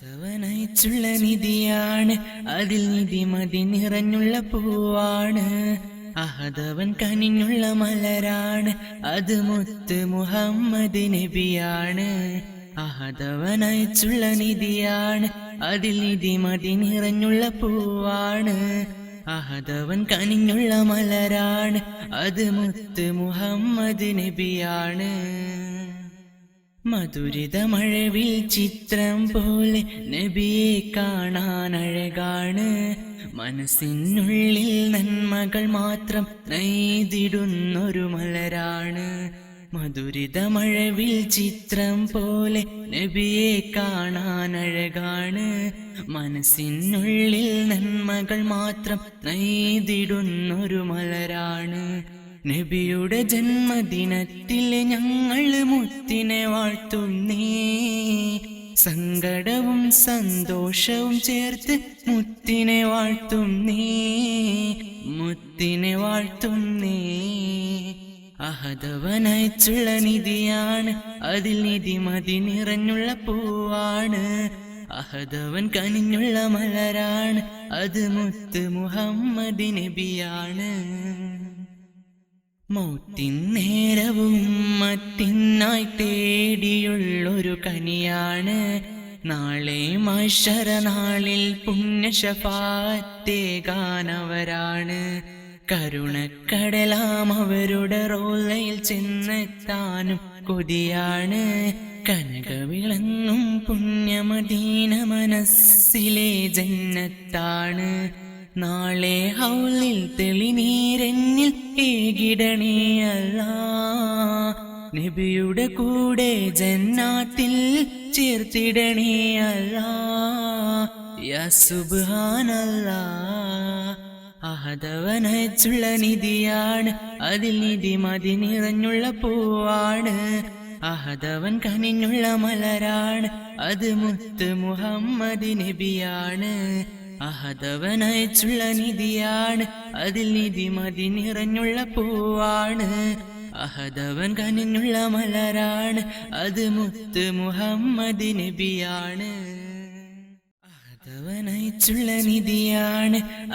അഹദവനയിച്ചുള്ള നിധിയാണ്. അതിൽ നിധി മതി നിറഞ്ഞുള്ള പൂവാണ്. അഹദവൻ കനിഞ്ഞുള്ള മലരാണ്. അത് മുത്ത് മുഹമ്മദ് നബിയാണ്. അഹദവൻ അയച്ചുള്ള നിധിയാണ്. അതിൽ നിധി മതി നിറഞ്ഞുള്ള പൂവാണ്. അഹദവൻ കനിഞ്ഞുള്ള മലരാണ്. അത് മുത്ത് മുഹമ്മദ് നബിയാണ്. മധുരിത മഴവിൽ ചിത്രം പോലെ നബിയെ കാണാൻ അഴകാണ്. മനസ്സിനുള്ളിൽ നന്മകൾ മാത്രം നെയ്തിടുന്നൊരു മലരാണ്. മധുരിതമഴവിൽ ചിത്രം പോലെ നബിയെ കാണാൻ അഴകാണ്. മനസ്സിനുള്ളിൽ നന്മകൾ മാത്രം നെയ്തിടുന്നൊരു മലരാണ്. നബിയുടെ ജന്മദിനത്തിൽ ഞങ്ങൾ മുത്തിനെ വാഴ്ത്തുന്നേ. സങ്കടവും സന്തോഷവും ചേർത്ത് മുത്തിനെ വാഴ്ത്തുന്നേ. മുത്തിനെ വാഴ്ത്തുന്നേ. അഹദവനയച്ചുള്ള നിധിയാണ് അതിൽ നിധി മതി നിറഞ്ഞുള്ള പൂവാണ്. അഹദവൻ കനിഞ്ഞുള്ള മലരാണ് അത് മുത്ത് മുഹമ്മദ് നബിയാണ്. മൗത്തിൻ നേരവും മറ്റിന്നായി തേടിയുള്ളൊരു കനിയാണ്. നാളെ മഷരനാളിൽ പുണ്യശപാത്തേ പുണ്യശപാത്തേകാനവരാണ് കരുണക്കടലാം അവരുടെ റോലയിൽ ചെന്നെത്താനും കൊതിയാണ്. കനകവിളങ്ങും പുണ്യമദീന മനസ്സിലെ ജന്നത്താണ്. നാളെ ഹൗലിൽ തെളിനീരന്നിൽ ഏകിടണേ അല്ല നബിയുടെ കൂടെ ജന്നാത്തിൽ ചേർത്തിടണിയല്ല. യസുബാനല്ല അഹദവനച്ചുള്ള നിധിയാണ്. അതിൽ നിധി മതി നിറഞ്ഞുള്ള പൂവാണ്. അഹദവൻ കനിഞ്ഞുള്ള മലരാണ്. അത് മുത്ത് മുഹമ്മദ് നബിയാണ്. അഹദവനയച്ചുള്ള നിധിയാണ്. അതിൽ നിധി മതി നിറഞ്ഞുള്ള പൂവാണ്. അഹദവൻ കനിഞ്ഞുള്ള മലരാണ്. അത് മുത്ത് മുഹമ്മദ് നബിയാണ്. അഹദവനയച്ചുള്ള നിധിയാണ്.